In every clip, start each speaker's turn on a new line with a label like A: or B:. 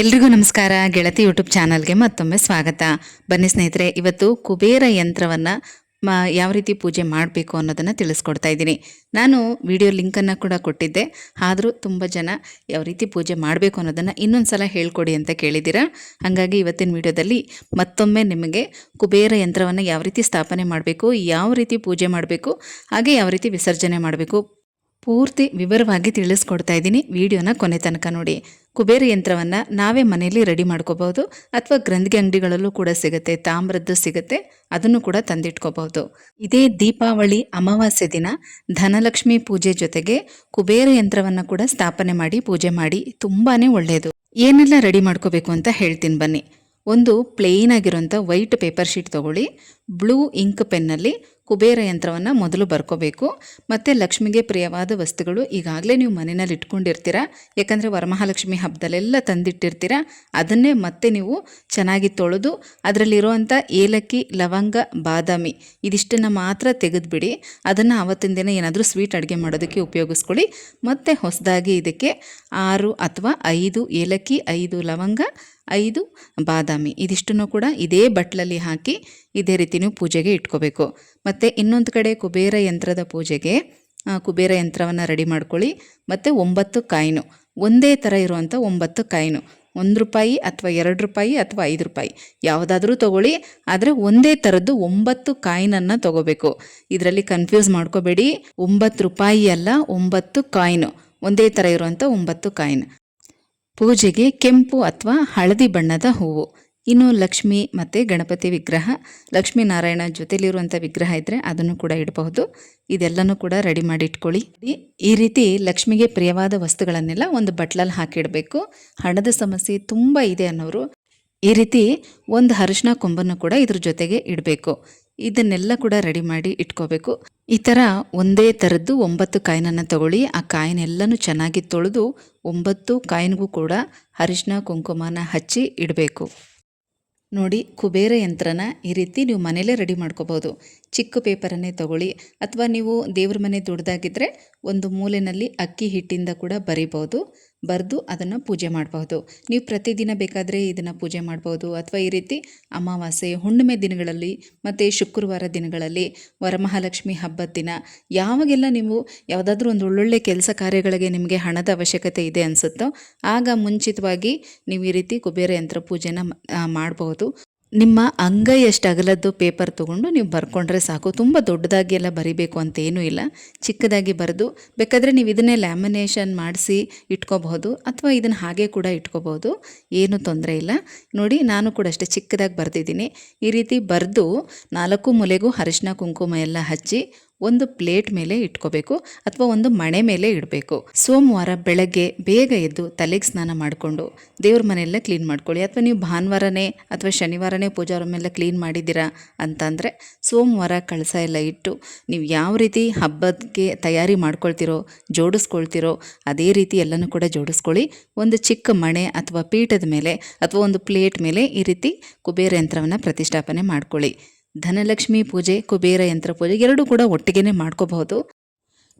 A: ಎಲ್ರಿಗೂ ನಮಸ್ಕಾರ. ಗೆಳತಿ ಯೂಟ್ಯೂಬ್ ಚಾನಲ್ಗೆ ಮತ್ತೊಮ್ಮೆ ಸ್ವಾಗತ. ಬನ್ನಿ ಸ್ನೇಹಿತರೆ, ಇವತ್ತು ಕುಬೇರ ಯಂತ್ರವನ್ನು ಯಾವ ರೀತಿ ಪೂಜೆ ಮಾಡಬೇಕು ಅನ್ನೋದನ್ನು ತಿಳಿಸ್ಕೊಡ್ತಾ ಇದ್ದೀನಿ. ನಾನು ವಿಡಿಯೋ ಲಿಂಕನ್ನು ಕೂಡ ಕೊಟ್ಟಿದ್ದೆ. ಆದರೂ ತುಂಬ ಜನ ಯಾವ ರೀತಿ ಪೂಜೆ ಮಾಡಬೇಕು ಅನ್ನೋದನ್ನು ಇನ್ನೊಂದು ಸಲ ಹೇಳ್ಕೊಡಿ ಅಂತ ಕೇಳಿದ್ದೀರಾ? ಹಾಗಾಗಿ ಇವತ್ತಿನ ವಿಡಿಯೋದಲ್ಲಿ ಮತ್ತೊಮ್ಮೆ ನಿಮಗೆ ಕುಬೇರ ಯಂತ್ರವನ್ನು ಯಾವ ರೀತಿ ಸ್ಥಾಪನೆ ಮಾಡಬೇಕು, ಯಾವ ರೀತಿ ಪೂಜೆ ಮಾಡಬೇಕು, ಹಾಗೆ ಯಾವ ರೀತಿ ವಿಸರ್ಜನೆ ಮಾಡಬೇಕು ಪೂರ್ತಿ ವಿವರವಾಗಿ ತಿಳಿಸ್ಕೊಡ್ತಾ ಇದ್ದೀನಿ. ವಿಡಿಯೋನ ಕೊನೆ ತನಕ ನೋಡಿ. ಕುಬೇರ ಯಂತ್ರವನ್ನು ನಾವೇ ಮನೆಯಲ್ಲಿ ರೆಡಿ ಮಾಡ್ಕೋಬಹುದು ಅಥವಾ ಗ್ರಂಥಿಗೆ ಅಂಗಡಿಗಳಲ್ಲೂ ಕೂಡ ಸಿಗುತ್ತೆ, ತಾಮ್ರದ್ದು ಸಿಗುತ್ತೆ, ಅದನ್ನು ಕೂಡ ತಂದಿಟ್ಕೋಬಹುದು. ಇದೇ ದೀಪಾವಳಿ ಅಮಾವಾಸ್ಯೆ ದಿನ ಧನಲಕ್ಷ್ಮಿ ಪೂಜೆ ಜೊತೆಗೆ ಕುಬೇರ ಯಂತ್ರವನ್ನು ಕೂಡ ಸ್ಥಾಪನೆ ಮಾಡಿ ಪೂಜೆ ಮಾಡಿ ತುಂಬಾನೇ ಒಳ್ಳೆಯದು. ಏನೆಲ್ಲ ರೆಡಿ ಮಾಡ್ಕೋಬೇಕು ಅಂತ ಹೇಳ್ತೀನಿ ಬನ್ನಿ. ಒಂದು ಪ್ಲೇನ್ ಆಗಿರೋಂಥ ವೈಟ್ ಪೇಪರ್ ಶೀಟ್ ತಗೊಳ್ಳಿ ಬ್ಲೂ ಇಂಕ್ ಪೆನ್ನಲ್ಲಿ ಕುಬೇರ ಯಂತ್ರವನ್ನು ಮೊದಲು ಬರ್ಕೋಬೇಕು. ಮತ್ತು ಲಕ್ಷ್ಮಿಗೆ ಪ್ರಿಯವಾದ ವಸ್ತುಗಳು ಈಗಾಗಲೇ ನೀವು ಮನೆಯಲ್ಲಿ ಇಟ್ಕೊಂಡಿರ್ತೀರ. ಯಾಕಂದರೆ ವರಮಹಾಲಕ್ಷ್ಮಿ ಹಬ್ಬದಲ್ಲೆಲ್ಲ ತಂದಿಟ್ಟಿರ್ತೀರ. ಅದನ್ನೇ ಮತ್ತೆ ನೀವು ಚೆನ್ನಾಗಿ ತೊಳೆದು ಅದರಲ್ಲಿರುವಂಥ ಏಲಕ್ಕಿ, ಲವಂಗ, ಬಾದಾಮಿ ಇದಿಷ್ಟನ್ನು ಮಾತ್ರ ತೆಗೆದುಬಿಡಿ. ಅದನ್ನು ಆವತ್ತಿನ ದಿನ ಏನಾದರೂ ಸ್ವೀಟ್ ಅಡುಗೆ ಮಾಡೋದಕ್ಕೆ ಉಪಯೋಗಿಸ್ಕೊಳ್ಳಿ. ಮತ್ತು ಹೊಸದಾಗಿ ಇದಕ್ಕೆ ಆರು ಅಥವಾ ಐದು ಏಲಕ್ಕಿ, ಐದು ಲವಂಗ, ಐದು ಬಾದಾಮಿ ಇದಿಷ್ಟನ್ನು ಕೂಡ ಇದೇ ಬಟ್ಲಲ್ಲಿ ಹಾಕಿ ಇದೇ ರೀತಿ ನೀವು ಪೂಜೆಗೆ ಇಟ್ಕೋಬೇಕು. ಮತ್ತು ಇನ್ನೊಂದು ಕಡೆ ಕುಬೇರ ಯಂತ್ರದ ಪೂಜೆಗೆ ಕುಬೇರ ಯಂತ್ರವನ್ನು ರೆಡಿ ಮಾಡ್ಕೊಳ್ಳಿ. ಮತ್ತು ಒಂಬತ್ತು ಕಾಯಿನು. ಒಂದೇ ಥರ ಇರುವಂಥ ಒಂಬತ್ತು ಕಾಯಿನು. ಒಂದು ರೂಪಾಯಿ ಅಥವಾ ಎರಡು ರೂಪಾಯಿ ಅಥವಾ ಐದು ರೂಪಾಯಿ. ಯಾವುದಾದ್ರೂ ತಗೊಳ್ಳಿ. ಆದರೆ ಒಂದೇ ಥರದ್ದು ಒಂಬತ್ತು ಕಾಯಿನನ್ನು ತಗೋಬೇಕು. ಇದರಲ್ಲಿ ಕನ್ಫ್ಯೂಸ್ ಮಾಡ್ಕೋಬೇಡಿ. ಒಂಬತ್ತು ರೂಪಾಯಿ ಅಲ್ಲ, ಒಂಬತ್ತು ಕಾಯಿನು. ಒಂದೇ ಥರ ಇರುವಂಥ ಒಂಬತ್ತು ಕಾಯಿನ್. ಪೂಜೆಗೆ ಕೆಂಪು ಅಥವಾ ಹಳದಿ ಬಣ್ಣದ ಹೂವು. ಇನ್ನು ಲಕ್ಷ್ಮಿ ಮತ್ತು ಗಣಪತಿ ವಿಗ್ರಹ, ಲಕ್ಷ್ಮೀನಾರಾಯಣ ಜೊತೆಲಿರುವಂಥ ವಿಗ್ರಹ ಇದ್ದರೆ ಅದನ್ನು ಕೂಡ ಇಡಬಹುದು. ಇದೆಲ್ಲನೂ ಕೂಡ ರೆಡಿ ಮಾಡಿ ಇಟ್ಕೊಳ್ಳಿ. ಈ- ರೀತಿ ಲಕ್ಷ್ಮಿಗೆ ಪ್ರಿಯವಾದ ವಸ್ತುಗಳನ್ನೆಲ್ಲ ಒಂದು ಬಟ್ಲಲ್ಲಿ ಹಾಕಿಡಬೇಕು. ಹಣದ ಸಮಸ್ಯೆ ತುಂಬ ಇದೆ ಅನ್ನೋರು ಈ ರೀತಿ ಒಂದು ಅರಿಶಿನ ಕೊಂಬನ್ನು ಕೂಡ ಇದ್ರ ಜೊತೆಗೆ ಇಡಬೇಕು. ಇದನ್ನೆಲ್ಲ ಕೂಡ ರೆಡಿ ಮಾಡಿ ಇಟ್ಕೋಬೇಕು. ಈ ಥರ ಒಂದೇ ಥರದ್ದು ಒಂಬತ್ತು ಕಾಯಿನನ್ನು ತಗೊಳ್ಳಿ. ಆ ಕಾಯಿನೆಲ್ಲನೂ ಚೆನ್ನಾಗಿ ತೊಳೆದು ಒಂಬತ್ತು ಕಾಯಿನ್ಗೂ ಕೂಡ ಅರಿಶಿನ, ಕುಂಕುಮನ ಹಚ್ಚಿ ಇಡಬೇಕು. ನೋಡಿ, ಕುಬೇರ ಯಂತ್ರನ ಈ ರೀತಿ ನೀವು ಮನೇಲೇ ರೆಡಿ ಮಾಡ್ಕೋಬೋದು ಚಿಕ್ಕ ಪೇಪರನ್ನೇ ತಗೊಳ್ಳಿ ಅಥವಾ ನೀವು ದೇವ್ರ ಮನೆ ದೊಡ್ಡದಾಗಿದ್ದರೆ ಒಂದು ಮೂಲೆಯಲ್ಲಿ ಅಕ್ಕಿ ಹಿಟ್ಟಿಂದ ಕೂಡ ಬರಿಬೋದು ಬರೆದು ಅದನ್ನು ಪೂಜೆ ಮಾಡಬಹುದು. ನೀವು ಪ್ರತಿದಿನ ಬೇಕಾದರೆ ಇದನ್ನು ಪೂಜೆ ಮಾಡ್ಬೋದು ಅಥವಾ ಈ ರೀತಿ ಅಮಾವಾಸ್ಯೆ, ಹುಣ್ಣಿಮೆ ದಿನಗಳಲ್ಲಿ ಮತ್ತು ಶುಕ್ರವಾರ ದಿನಗಳಲ್ಲಿ, ವರಮಹಾಲಕ್ಷ್ಮಿ ಹಬ್ಬದ ದಿನ, ಯಾವಾಗೆಲ್ಲ ನೀವು ಯಾವುದಾದ್ರೂ ಒಂದು ಒಳ್ಳೊಳ್ಳೆ ಕೆಲಸ ಕಾರ್ಯಗಳಿಗೆ ನಿಮಗೆ ಹಣದ ಅವಶ್ಯಕತೆ ಇದೆ ಅನಿಸುತ್ತೋ, ಆಗ ಮುಂಚಿತವಾಗಿ ನೀವು ಈ ರೀತಿ ಕುಬೇರ ಯಂತ್ರ ಪೂಜೆನ ಮಾಡಬಹುದು. ನಿಮ್ಮ ಅಂಗೈಯಷ್ಟು ಅಗಲದ್ದು ಪೇಪರ್ ತೊಗೊಂಡು ನೀವು ಬರ್ಕೊಂಡ್ರೆ ಸಾಕು. ತುಂಬ ದೊಡ್ಡದಾಗಿ ಎಲ್ಲ ಬರಿಬೇಕು ಅಂತ ಏನೂ ಇಲ್ಲ. ಚಿಕ್ಕದಾಗಿ ಬರೆದು, ಬೇಕಾದರೆ ನೀವು ಇದನ್ನೇ ಲ್ಯಾಮಿನೇಷನ್ ಮಾಡಿಸಿ ಇಟ್ಕೋಬಹುದು ಅಥವಾ ಇದನ್ನು ಹಾಗೆ ಕೂಡ ಇಟ್ಕೋಬಹುದು. ಏನು ತೊಂದರೆ ಇಲ್ಲ. ನೋಡಿ, ನಾನು ಕೂಡ ಅಷ್ಟೇ ಚಿಕ್ಕದಾಗಿ ಬರೆದಿದ್ದೀನಿ. ಈ ರೀತಿ ಬರೆದು ನಾಲ್ಕು ಮೂಲೆಗೂ ಅರಿಶಿನ, ಕುಂಕುಮ ಎಲ್ಲ ಹಚ್ಚಿ ಒಂದು ಪ್ಲೇಟ್ ಮೇಲೆ ಇಟ್ಕೋಬೇಕು ಅಥವಾ ಒಂದು ಮಣೆ ಮೇಲೆ ಇಡಬೇಕು. ಸೋಮವಾರ ಬೆಳಗ್ಗೆ ಬೇಗ ಎದ್ದು ತಲೆಗೆ ಸ್ನಾನ ಮಾಡಿಕೊಂಡು ದೇವ್ರ ಮನೆಯೆಲ್ಲ ಕ್ಲೀನ್ ಮಾಡ್ಕೊಳ್ಳಿ. ಅಥವಾ ನೀವು ಭಾನುವಾರನೇ ಅಥವಾ ಶನಿವಾರನೇ ಪೂಜಾ ರೂಮ್ ಕ್ಲೀನ್ ಮಾಡಿದ್ದೀರಾ ಅಂತಂದರೆ ಸೋಮವಾರ ಕಳಸ ಎಲ್ಲ ಇಟ್ಟು ನೀವು ಯಾವ ರೀತಿ ಹಬ್ಬಕ್ಕೆ ತಯಾರಿ ಮಾಡ್ಕೊಳ್ತಿರೋ, ಜೋಡಿಸ್ಕೊಳ್ತಿರೋ ಅದೇ ರೀತಿ ಎಲ್ಲನೂ ಕೂಡ ಜೋಡಿಸ್ಕೊಳ್ಳಿ. ಒಂದು ಚಿಕ್ಕ ಮಣೆ ಅಥವಾ ಪೀಠದ ಮೇಲೆ ಅಥವಾ ಒಂದು ಪ್ಲೇಟ್ ಮೇಲೆ ಈ ರೀತಿ ಕುಬೇರ ಯಂತ್ರವನ್ನು ಪ್ರತಿಷ್ಠಾಪನೆ ಮಾಡ್ಕೊಳ್ಳಿ. ಧನಲಕ್ಷ್ಮಿ ಪೂಜೆ, ಕುಬೇರ ಯಂತ್ರ ಪೂಜೆ ಎರಡೂ ಕೂಡ ಒಟ್ಟಿಗೆನೇ ಮಾಡ್ಕೋಬಹುದು.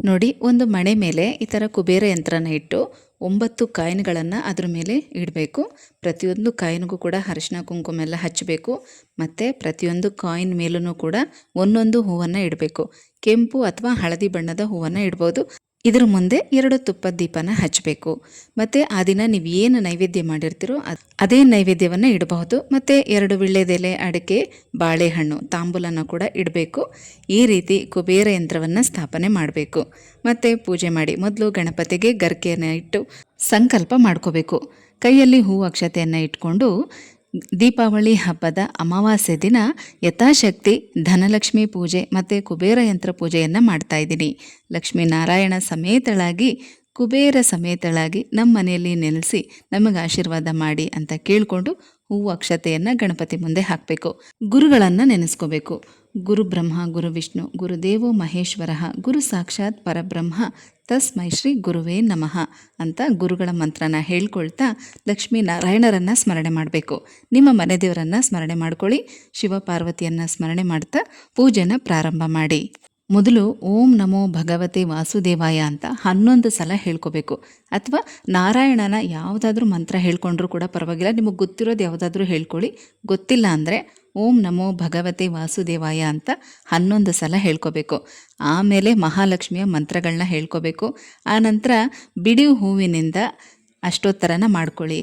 A: ನೋಡಿ, ಒಂದು ಮಣೆ ಮೇಲೆ ಈ ಥರ ಕುಬೇರ ಯಂತ್ರನ ಇಟ್ಟು ಒಂಬತ್ತು ಕಾಯಿನ್ಗಳನ್ನು ಅದ್ರ ಮೇಲೆ ಇಡಬೇಕು. ಪ್ರತಿಯೊಂದು ಕಾಯಿನ್ಗೂ ಕೂಡ ಅರಿಶಿನ, ಕುಂಕುಮ ಎಲ್ಲ ಹಚ್ಚಬೇಕು. ಮತ್ತು ಪ್ರತಿಯೊಂದು ಕಾಯಿನ್ ಮೇಲೂ ಕೂಡ ಒಂದೊಂದು ಹೂವನ್ನು ಇಡಬೇಕು. ಕೆಂಪು ಅಥವಾ ಹಳದಿ ಬಣ್ಣದ ಹೂವನ್ನು ಇಡ್ಬೋದು. ಇದ್ರ ಮುಂದೆ ಎರಡು ತುಪ್ಪದ ದೀಪನ ಹಚ್ಚಬೇಕು ಮತ್ತು ಆ ದಿನ ನೀವು ಏನು ನೈವೇದ್ಯ ಮಾಡಿರ್ತೀರೋ ಅದ್- ನೈವೇದ್ಯವನ್ನು ಇಡಬಹುದು. ಮತ್ತು ಎರಡು ವಿಳ್ಳೆದೆಲೆ, ಅಡಿಕೆ, ಬಾಳೆಹಣ್ಣು, ತಾಂಬೂಲನ ಕೂಡ ಇಡಬೇಕು. ಈ ರೀತಿ ಕುಬೇರ ಯಂತ್ರವನ್ನು ಸ್ಥಾಪನೆ ಮಾಡಬೇಕು. ಮತ್ತು ಪೂಜೆ ಮಾಡಿ ಮೊದಲು ಗಣಪತಿಗೆ ಗರ್ಕೆಯನ್ನು ಇಟ್ಟು ಸಂಕಲ್ಪ ಮಾಡ್ಕೋಬೇಕು. ಕೈಯಲ್ಲಿ ಹೂ ಅಕ್ಷತೆಯನ್ನು ಇಟ್ಕೊಂಡು ದೀಪಾವಳಿ ಹಬ್ಬದ ಅಮಾವಾಸ್ಯೆ ದಿನ ಯಥಾಶಕ್ತಿ, ಧನಲಕ್ಷ್ಮಿ ಪೂಜೆ ಮತ್ತು ಕುಬೇರ ಯಂತ್ರ ಪೂಜೆಯನ್ನು ಮಾಡ್ತಾ ಇದ್ದೀನಿ. ಲಕ್ಷ್ಮೀನಾರಾಯಣ ಸಮೇತಳಾಗಿ, ಕುಬೇರ ಸಮೇತಳಾಗಿ ನಮ್ಮ ಮನೆಯಲ್ಲಿ ನೆಲೆಸಿ ನಮಗೆ ಆಶೀರ್ವಾದ ಮಾಡಿ ಅಂತ ಕೇಳಿಕೊಂಡು ಹೂವು ಅಕ್ಷತೆಯನ್ನು ಗಣಪತಿ ಮುಂದೆ ಹಾಕಬೇಕು. ಗುರುಗಳನ್ನು ನೆನೆಸ್ಕೋಬೇಕು. ಗುರು ಬ್ರಹ್ಮ, ಗುರು ವಿಷ್ಣು ಗುರುದೇವೋ ಮಹೇಶ್ವರ, ಗುರು ಸಾಕ್ಷಾತ್ ಪರಬ್ರಹ್ಮ ತಸ್ಮೈ ಶ್ರೀ ಗುರುವೇ ನಮಃ ಅಂತ ಗುರುಗಳ ಮಂತ್ರನ ಹೇಳ್ಕೊಳ್ತಾ ಲಕ್ಷ್ಮೀ ನಾರಾಯಣರನ್ನು ಸ್ಮರಣೆ ಮಾಡಬೇಕು. ನಿಮ್ಮ ಮನೆ ದೇವರನ್ನು ಸ್ಮರಣೆ ಮಾಡ್ಕೊಳ್ಳಿ. ಶಿವ ಪಾರ್ವತಿಯನ್ನು ಸ್ಮರಣೆ ಮಾಡ್ತಾ ಪೂಜೆನ ಪ್ರಾರಂಭ ಮಾಡಿ. ಮೊದಲು ಓಂ ನಮೋ ಭಗವತೆ ವಾಸುದೇವಾಯ ಅಂತ ಹನ್ನೊಂದು ಸಲ ಹೇಳ್ಕೋಬೇಕು. ಅಥವಾ ನಾರಾಯಣನ ಯಾವುದಾದ್ರೂ ಮಂತ್ರ ಹೇಳ್ಕೊಂಡ್ರೂ ಕೂಡ ಪರವಾಗಿಲ್ಲ. ನಿಮಗೆ ಗೊತ್ತಿರೋದು ಯಾವುದಾದ್ರೂ ಹೇಳ್ಕೊಳ್ಳಿ. ಗೊತ್ತಿಲ್ಲ ಅಂದರೆ ಓಂ ನಮೋ ಭಗವತೆ ವಾಸುದೇವಾಯ ಅಂತ ಹನ್ನೊಂದು ಸಲ ಹೇಳ್ಕೋಬೇಕು. ಆಮೇಲೆ ಮಹಾಲಕ್ಷ್ಮಿಯ ಮಂತ್ರಗಳನ್ನ ಹೇಳ್ಕೋಬೇಕು. ಆನಂತರ ಬಿಡಿ ಹೂವಿನಿಂದ ಅಷ್ಟೋತ್ತರನ ಮಾಡ್ಕೊಳ್ಳಿ.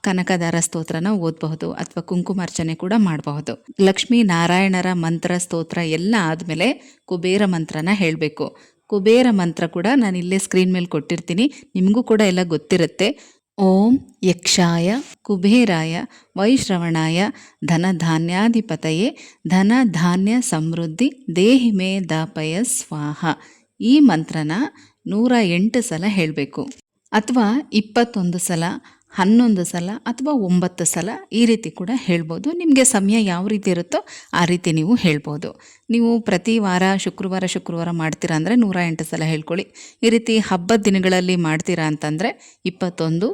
A: ಕನಕದಾರ ಸ್ತೋತ್ರನ ಓದಬಹುದು ಅಥವಾ ಕುಂಕುಮಾರ್ಚನೆ ಕೂಡ ಮಾಡಬಹುದು. ಲಕ್ಷ್ಮೀ ನಾರಾಯಣರ ಮಂತ್ರ ಸ್ತೋತ್ರ ಎಲ್ಲ ಆದಮೇಲೆ ಕುಬೇರ ಮಂತ್ರನ ಹೇಳಬೇಕು. ಕುಬೇರ ಮಂತ್ರ ಕೂಡ ನಾನು ಇಲ್ಲೇ ಸ್ಕ್ರೀನ್ ಮೇಲೆ ಕೊಟ್ಟಿರ್ತೀನಿ. ನಿಮಗೂ ಕೂಡ ಎಲ್ಲ ಗೊತ್ತಿರುತ್ತೆ. ಓಂ ಯಕ್ಷಾಯ ಕುಬೇರಾಯ ವೈಶ್ರವಣಾಯ ಧನಧಾನ್ಯಾಧಿಪತಯೇ ಧನ ಧಾನ್ಯ ಸಮೃದ್ಧಿ ದೇಹಿ ಮೇ ದಾಪಯ ಸ್ವಾಹ. ಈ ಮಂತ್ರನ ನೂರ ಎಂಟು ಸಲ ಹೇಳಬೇಕು. ಅಥವಾ ಇಪ್ಪತ್ತೊಂದು ಸಲ ಹನ್ನೊಂದು ಸಲ ಅಥವಾ ಒಂಬತ್ತು ಸಲ ಈ ರೀತಿ ಕೂಡ ಹೇಳ್ಬೋದು. ನಿಮಗೆ ಸಮಯ ಯಾವ ರೀತಿ ಇರುತ್ತೋ ಆ ರೀತಿ ನೀವು ಹೇಳ್ಬೋದು. ನೀವು ಪ್ರತಿ ವಾರ ಶುಕ್ರವಾರ ಶುಕ್ರವಾರ ಮಾಡ್ತೀರಾ ಅಂದರೆ ನೂರ ಎಂಟು ಸಲ ಹೇಳ್ಕೊಳ್ಳಿ. ಈ ರೀತಿ ಹಬ್ಬದ ದಿನಗಳಲ್ಲಿ ಮಾಡ್ತೀರಾ ಅಂತಂದರೆ ಇಪ್ಪತ್ತೊಂದು,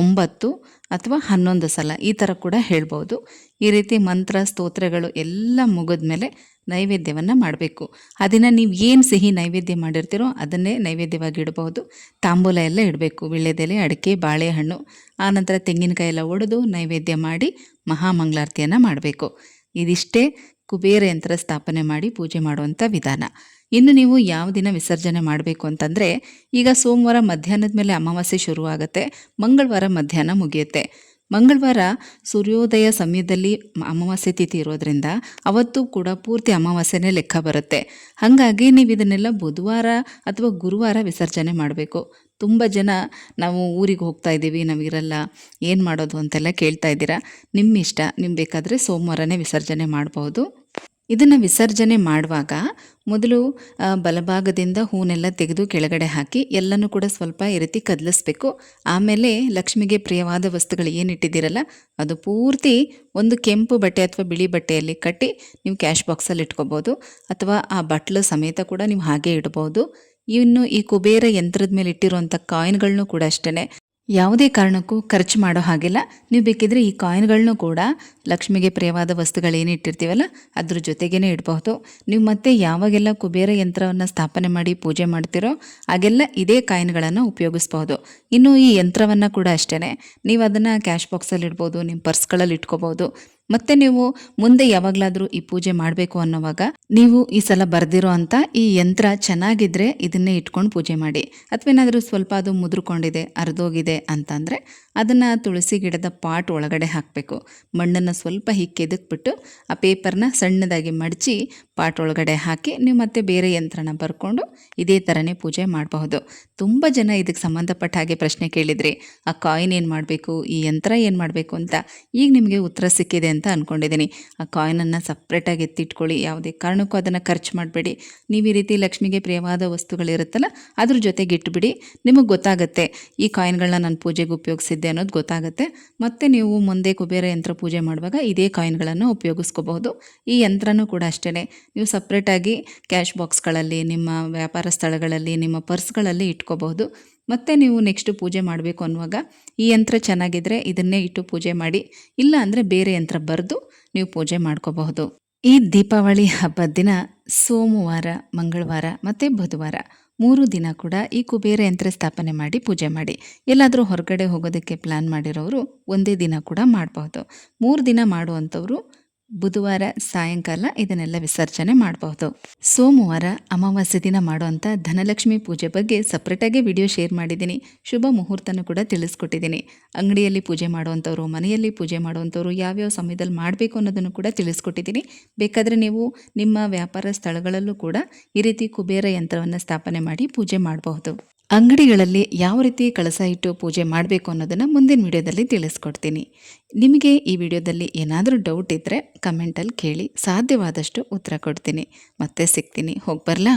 A: ಒಂಬತ್ತು ಅಥವಾ ಹನ್ನೊಂದು ಸಲ ಈ ಥರ ಕೂಡ ಹೇಳ್ಬೋದು. ಈ ರೀತಿ ಮಂತ್ರ, ಸ್ತೋತ್ರಗಳು ಎಲ್ಲ ಮುಗಿದ ಮೇಲೆ ನೈವೇದ್ಯವನ್ನು ಮಾಡಬೇಕು. ಅದನ್ನು ನೀವು ಏನು ಸಿಹಿ ನೈವೇದ್ಯ ಮಾಡಿರ್ತೀರೋ ಅದನ್ನೇ ನೈವೇದ್ಯವಾಗಿ ಇಡಬಹುದು. ತಾಂಬೂಲ ಎಲ್ಲ ಇಡಬೇಕು. ವೀಳ್ಯದೆಲೆ, ಅಡಿಕೆ, ಬಾಳೆಹಣ್ಣು ಆನಂತರ ತೆಂಗಿನಕಾಯಿ ಎಲ್ಲ ಒಡೆದು ನೈವೇದ್ಯ ಮಾಡಿ ಮಹಾಮಂಗಳಾರತಿಯನ್ನು ಮಾಡಬೇಕು. ಇದಿಷ್ಟೇ ಕುಬೇರ ಯಂತ್ರ ಸ್ಥಾಪನೆ ಮಾಡಿ ಪೂಜೆ ಮಾಡುವಂಥ ವಿಧಾನ. ಇನ್ನು ನೀವು ಯಾವ ದಿನ ವಿಸರ್ಜನೆ ಮಾಡಬೇಕು ಅಂತಂದರೆ, ಈಗ ಸೋಮವಾರ ಮಧ್ಯಾಹ್ನದ ಮೇಲೆ ಅಮಾವಾಸ್ಯೆ ಶುರುವಾಗುತ್ತೆ, ಮಂಗಳವಾರ ಮಧ್ಯಾಹ್ನ ಮುಗಿಯುತ್ತೆ. ಮಂಗಳವಾರ ಸೂರ್ಯೋದಯ ಸಮಯದಲ್ಲಿ ಅಮಾವಾಸ್ಯೆ ತಿಥಿ ಇರೋದ್ರಿಂದ ಅವತ್ತು ಕೂಡ ಪೂರ್ತಿ ಅಮಾವಾಸ್ಯೆನೇ ಲೆಕ್ಕ ಬರುತ್ತೆ. ಹಾಗಾಗಿ ನೀವು ಇದನ್ನೆಲ್ಲ ಬುಧವಾರ ಅಥವಾ ಗುರುವಾರ ವಿಸರ್ಜನೆ ಮಾಡಬೇಕು. ತುಂಬ ಜನ ನಾವು ಊರಿಗೆ ಹೋಗ್ತಾ ಇದ್ದೀವಿ ನಾವಿರಲ್ಲ ಏನು ಮಾಡೋದು ಅಂತೆಲ್ಲ ಕೇಳ್ತಾ ಇದ್ದೀರಾ? ನಿಮ್ಮ ಇಷ್ಟ ನಿಮ್ಗೆ ಬೇಕಾದರೆ ಸೋಮವಾರನೇ ವಿಸರ್ಜನೆ ಮಾಡಬಹುದು ಇದನ್ನು ವಿಸರ್ಜನೆ ಮಾಡುವಾಗ ಮೊದಲು ಬಲಭಾಗದಿಂದ ಹೂನೆಲ್ಲ ತೆಗೆದು ಕೆಳಗಡೆ ಹಾಕಿ ಎಲ್ಲನೂ ಕೂಡ ಸ್ವಲ್ಪ ಈ ರೀತಿ ಕದಲಿಸ್ಬೇಕು. ಆಮೇಲೆ ಲಕ್ಷ್ಮಿಗೆ ಪ್ರಿಯವಾದ ವಸ್ತುಗಳು ಏನಿಟ್ಟಿದ್ದೀರಲ್ಲ, ಅದು ಪೂರ್ತಿ ಒಂದು ಕೆಂಪು ಬಟ್ಟೆ ಅಥವಾ ಬಿಳಿ ಬಟ್ಟೆಯಲ್ಲಿ ಕಟ್ಟಿ ನೀವು ಕ್ಯಾಶ್ ಬಾಕ್ಸಲ್ಲಿ ಇಟ್ಕೋಬೋದು. ಅಥವಾ ಆ ಬಟ್ಲು ಸಮೇತ ಕೂಡ ನೀವು ಹಾಗೆ ಇಡ್ಬೋದು. ಇನ್ನು ಈ ಕುಬೇರ ಯಂತ್ರದ ಮೇಲೆ ಇಟ್ಟಿರುವಂಥ ಕಾಯಿನ್ಗಳನ್ನು ಕೂಡ ಅಷ್ಟೇ ಯಾವುದೇ ಕಾರಣಕ್ಕೂ ಖರ್ಚು ಮಾಡೋ ಹಾಗಿಲ್ಲ. ನೀವು ಬೇಕಿದ್ರೆ ಈ ಕಾಯಿನ್ಗಳನ್ನು ಕೂಡ ಲಕ್ಷ್ಮಿಗೆ ಪ್ರಿಯವಾದ ವಸ್ತುಗಳೇನು ಇಟ್ಟಿರ್ತೀವಲ್ಲ, ಅದ್ರ ಜೊತೆಗೇ ಇಡಬಹುದು. ನೀವು ಮತ್ತೆ ಯಾವಾಗೆಲ್ಲ ಕುಬೇರ ಯಂತ್ರವನ್ನು ಸ್ಥಾಪನೆ ಮಾಡಿ ಪೂಜೆ ಮಾಡ್ತಿರೋ, ಹಾಗೆಲ್ಲ ಇದೇ ಕಾಯಿನ್ಗಳನ್ನು ಉಪಯೋಗಿಸ್ಬಹುದು. ಇನ್ನು ಈ ಯಂತ್ರವನ್ನು ಕೂಡ ಅಷ್ಟೇ ನೀವು ಅದನ್ನು ಕ್ಯಾಶ್ ಬಾಕ್ಸಲ್ಲಿ ಇಡ್ಬೋದು, ನಿಮ್ಮ ಪರ್ಸ್ಗಳಲ್ಲಿ ಇಟ್ಕೋಬೋದು ಮತ್ತೆ ನೀವು ಮುಂದೆ ಯಾವಾಗಲಾದರೂ ಈ ಪೂಜೆ ಮಾಡಬೇಕು ಅನ್ನೋವಾಗ ನೀವು ಈ ಸಲ ಬರ್ದಿರೋ ಅಂತ ಈ ಯಂತ್ರ ಚೆನ್ನಾಗಿದ್ರೆ ಇದನ್ನೇ ಇಟ್ಕೊಂಡು ಪೂಜೆ ಮಾಡಿ. ಅಥವಾ ಏನಾದರೂ ಸ್ವಲ್ಪ ಅದು ಮುದ್ರಕೊಂಡಿದೆ ಅರ್ಧೋಗಿದೆ ಅಂತಂದರೆ ಅದನ್ನು ತುಳಸಿ ಗಿಡದ ಪಾಟ್ ಒಳಗಡೆ ಹಾಕಬೇಕು. ಮಣ್ಣನ್ನು ಸ್ವಲ್ಪ ಹೀಗೆ ಕೆದಕ್ಬಿಟ್ಟು ಆ ಪೇಪರ್ನ ಸಣ್ಣದಾಗಿ ಮಡಚಿ ಪಾಟ್ ಒಳಗಡೆ ಹಾಕಿ ನೀವು ಮತ್ತೆ ಬೇರೆ ಯಂತ್ರನ ಬರ್ಕೊಂಡು ಇದೇ ಥರನೇ ಪೂಜೆ ಮಾಡಬಹುದು. ತುಂಬ ಜನ ಇದಕ್ಕೆ ಸಂಬಂಧಪಟ್ಟ ಹಾಗೆ ಪ್ರಶ್ನೆ ಕೇಳಿದ್ರಿ, ಆ ಕಾಯಿನ್ ಏನು ಮಾಡಬೇಕು, ಈ ಯಂತ್ರ ಏನು ಮಾಡಬೇಕು ಅಂತ. ಈಗ ನಿಮಗೆ ಉತ್ತರ ಸಿಕ್ಕಿದೆ ಅಂತ ಅಂದ್ಕೊಂಡಿದ್ದೀನಿ ಆ ಕಾಯಿನನ್ನು ಸಪ್ರೇಟಾಗಿ ಎತ್ತಿಟ್ಕೊಳ್ಳಿ. ಯಾವುದೇ ಕಾರಣಕ್ಕೂ ಅದನ್ನು ಖರ್ಚು ಮಾಡಬೇಡಿ. ನೀವು ಈ ರೀತಿ ಲಕ್ಷ್ಮಿಗೆ ಪ್ರಿಯವಾದ ವಸ್ತುಗಳಿರುತ್ತಲ್ಲ ಅದ್ರ ಜೊತೆಗೆ ಇಟ್ಬಿಡಿ. ನಿಮಗೆ ಗೊತ್ತಾಗುತ್ತೆ ಈ ಕಾಯಿನ್ಗಳನ್ನ ನಾನು ಪೂಜೆಗೆ ಉಪಯೋಗಿಸಿದ್ದೆ ಅನ್ನೋದು ಗೊತ್ತಾಗುತ್ತೆ. ಮತ್ತು ನೀವು ಮುಂದೆ ಕುಬೇರ ಯಂತ್ರ ಪೂಜೆ ಮಾಡುವಾಗ ಇದೇ ಕಾಯಿನ್ಗಳನ್ನು ಉಪಯೋಗಿಸ್ಕೋಬಹುದು. ಈ ಯಂತ್ರನೂ ಕೂಡ ಅಷ್ಟೇ ನೀವು ಸಪ್ರೇಟಾಗಿ ಕ್ಯಾಶ್ ಬಾಕ್ಸ್ಗಳಲ್ಲಿ ನಿಮ್ಮ ವ್ಯಾಪಾರ ಸ್ಥಳಗಳಲ್ಲಿ, ನಿಮ್ಮ ಪರ್ಸ್ಗಳಲ್ಲಿ ಇಟ್ಕೋಬಹುದು. ಮತ್ತು ನೀವು ನೆಕ್ಸ್ಟ್ ಪೂಜೆ ಮಾಡಬೇಕು ಅನ್ನುವಾಗ ಈ ಯಂತ್ರ ಚೆನ್ನಾಗಿದ್ದರೆ ಇದನ್ನೇ ಇಟ್ಟು ಪೂಜೆ ಮಾಡಿ, ಇಲ್ಲ ಅಂದರೆ ಬೇರೆ ಯಂತ್ರ ಬರೆದು ನೀವು ಪೂಜೆ ಮಾಡ್ಕೋಬಹುದು. ಈ ದೀಪಾವಳಿ ಹಬ್ಬದ ದಿನ ಸೋಮವಾರ, ಮಂಗಳವಾರ ಮತ್ತು ಬುಧವಾರ ಮೂರು ದಿನ ಕೂಡ ಈ ಕುಬೇರ ಯಂತ್ರ ಸ್ಥಾಪನೆ ಮಾಡಿ ಪೂಜೆ ಮಾಡಿ. ಎಲ್ಲಾದರೂ ಹೊರಗಡೆ ಹೋಗೋದಕ್ಕೆ ಪ್ಲ್ಯಾನ್ ಮಾಡಿರೋರು ಒಂದೇ ದಿನ ಕೂಡ ಮಾಡಬಹುದು. ಮೂರು ದಿನ ಮಾಡುವಂಥವ್ರು ಬುಧವಾರ, ಸಾಯಂಕಾಲ ಇದನ್ನೆಲ್ಲ ವಿಸರ್ಜನೆ ಮಾಡಬಹುದು. ಸೋಮವಾರ ಅಮಾವಾಸ್ಯೆ ದಿನ ಮಾಡುವಂಥ ಧನಲಕ್ಷ್ಮಿ ಪೂಜೆ ಬಗ್ಗೆ ಸಪ್ರೇಟಾಗಿ ವಿಡಿಯೋ ಶೇರ್ ಮಾಡಿದ್ದೀನಿ. ಶುಭ ಮುಹೂರ್ತನೂ ಕೂಡ ತಿಳಿಸ್ಕೊಟ್ಟಿದ್ದೀನಿ. ಅಂಗಡಿಯಲ್ಲಿ ಪೂಜೆ ಮಾಡುವಂಥವ್ರು, ಮನೆಯಲ್ಲಿ ಪೂಜೆ ಮಾಡುವಂಥವ್ರು ಯಾವ್ಯಾವ ಸಮಯದಲ್ಲಿ ಮಾಡಬೇಕು ಅನ್ನೋದನ್ನು ಕೂಡ ತಿಳಿಸ್ಕೊಟ್ಟಿದ್ದೀನಿ. ಬೇಕಾದರೆ ನೀವು ನಿಮ್ಮ ವ್ಯಾಪಾರ ಸ್ಥಳಗಳಲ್ಲೂ ಕೂಡ ಈ ರೀತಿ ಕುಬೇರ ಯಂತ್ರವನ್ನು ಸ್ಥಾಪನೆ ಮಾಡಿ ಪೂಜೆ ಮಾಡಬಹುದು. ಅಂಗಡಿಗಳಲ್ಲಿ ಯಾವ ರೀತಿ ಕಳಸ ಇಟ್ಟು ಪೂಜೆ ಮಾಡಬೇಕು ಅನ್ನೋದನ್ನು ಮುಂದಿನ ವಿಡಿಯೋದಲ್ಲಿ ತಿಳಿಸ್ಕೊಡ್ತೀನಿ. ನಿಮಗೆ ಈ ವಿಡಿಯೋದಲ್ಲಿ ಏನಾದರೂ ಡೌಟ್ ಇದ್ದರೆ ಕಮೆಂಟಲ್ಲಿ ಕೇಳಿ ಸಾಧ್ಯವಾದಷ್ಟು ಉತ್ತರ ಕೊಡ್ತೀನಿ. ಮತ್ತೆ ಸಿಗ್ತೀನಿ. ಹೋಗಿ ಬರಲಾ?